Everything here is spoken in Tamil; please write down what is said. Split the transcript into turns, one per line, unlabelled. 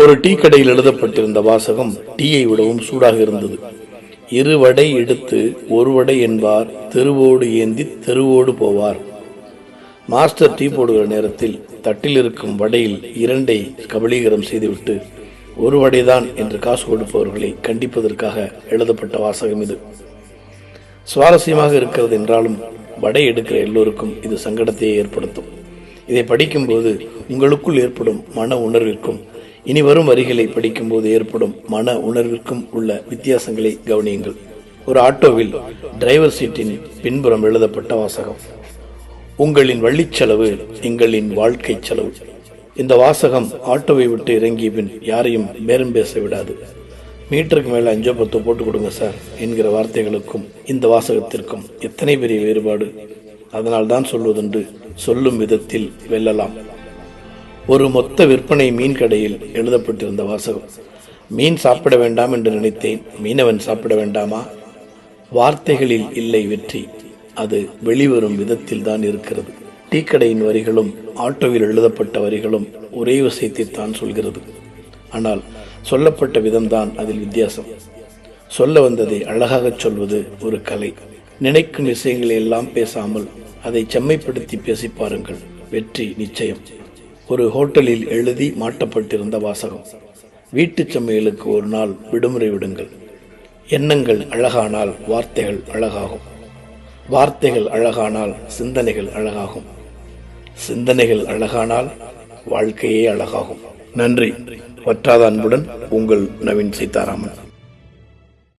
ஒரு டீ கடையில் எழுதப்பட்டிருந்த வாசகம் டீயை விடவும் சூடாக இருந்தது. இரு வடை எடுத்து ஒரு வடை என்பார் தெருவோடு ஏந்தி தெருவோடு போவார். மாஸ்டர் டீ போடுகிற நேரத்தில் தட்டில் இருக்கும் வடையில் இரண்டை கபலீகரம் செய்துவிட்டு ஒரு வடைதான் என்று காசு கொடுப்பவர்களை கண்டிப்பதற்காக எழுதப்பட்ட வாசகம் இது. சுவாரஸ்யமாக இருக்கிறது என்றாலும் வடை எடுக்கிற எல்லோருக்கும் இது சங்கடத்தையே ஏற்படுத்தும். இதை படிக்கும்போது உங்களுக்குள் ஏற்படும் மன உணர்விற்கும் இனி வரும் வரிகளை படிக்கும்போது ஏற்படும் மன உணர்விற்கும் உள்ள வித்தியாசங்களை கவனியுங்கள். ஒரு ஆட்டோவில் டிரைவர் சீட்டின் பின்புறம் எழுதப்பட்ட வாசகம். உங்களின் வள்ளிச் செலவு எங்களின் வாழ்க்கை செலவு. இந்த வாசகம் ஆட்டோவை விட்டு இறங்கிய பின் யாரையும் பேரம் பேச விடாது. மீட்டருக்கு மேலே அஞ்சோ பத்தோ போட்டு கொடுங்க சார் என்கிற வார்த்தைகளுக்கும் இந்த வாசகத்திற்கும் எத்தனை பெரிய வேறுபாடு? அதனால் தான் சொல்வதென்று சொல்லும் விதத்தில் வெல்லலாம். ஒரு மொத்த விற்பனை மீன் கடையில் எழுதப்பட்டிருந்த வாசகம். மீன் சாப்பிட வேண்டாம் என்று நினைத்தேன். மீனவன் சாப்பிட வேண்டாமா? வார்த்தைகளில் இல்லை வெற்றி. அது வெளிவரும் விதத்தில் தான் இருக்கிறது. டீக்கடையின் வரிகளும் ஆட்டோவில் எழுதப்பட்ட வரிகளும் ஒரே விஷயத்தை தான் சொல்கிறது. ஆனால் சொல்லப்பட்ட விதம்தான் அதில் வித்தியாசம். சொல்ல வந்ததை அழகாகச் சொல்வது ஒரு கலை. நினைக்கும் விஷயங்களை எல்லாம் பேசாமல் அதை செம்மைப்படுத்தி பேசி பாருங்கள். வெற்றி நிச்சயம். ஒரு ஹோட்டலில் எழுதி மாட்டப்பட்டிருந்த வாசகம். வீட்டுச் சமையலுக்கு ஒரு நாள் விடுமுறை விடுங்கள். எண்ணங்கள் அழகானால் வார்த்தைகள் அழகாகும். வார்த்தைகள் அழகானால் சிந்தனைகள் அழகாகும். சிந்தனைகள் அழகானால் வாழ்க்கையே அழகாகும். நன்றி. வற்றாத அன்புடன் உங்கள் நவீன் சீதாராமன்.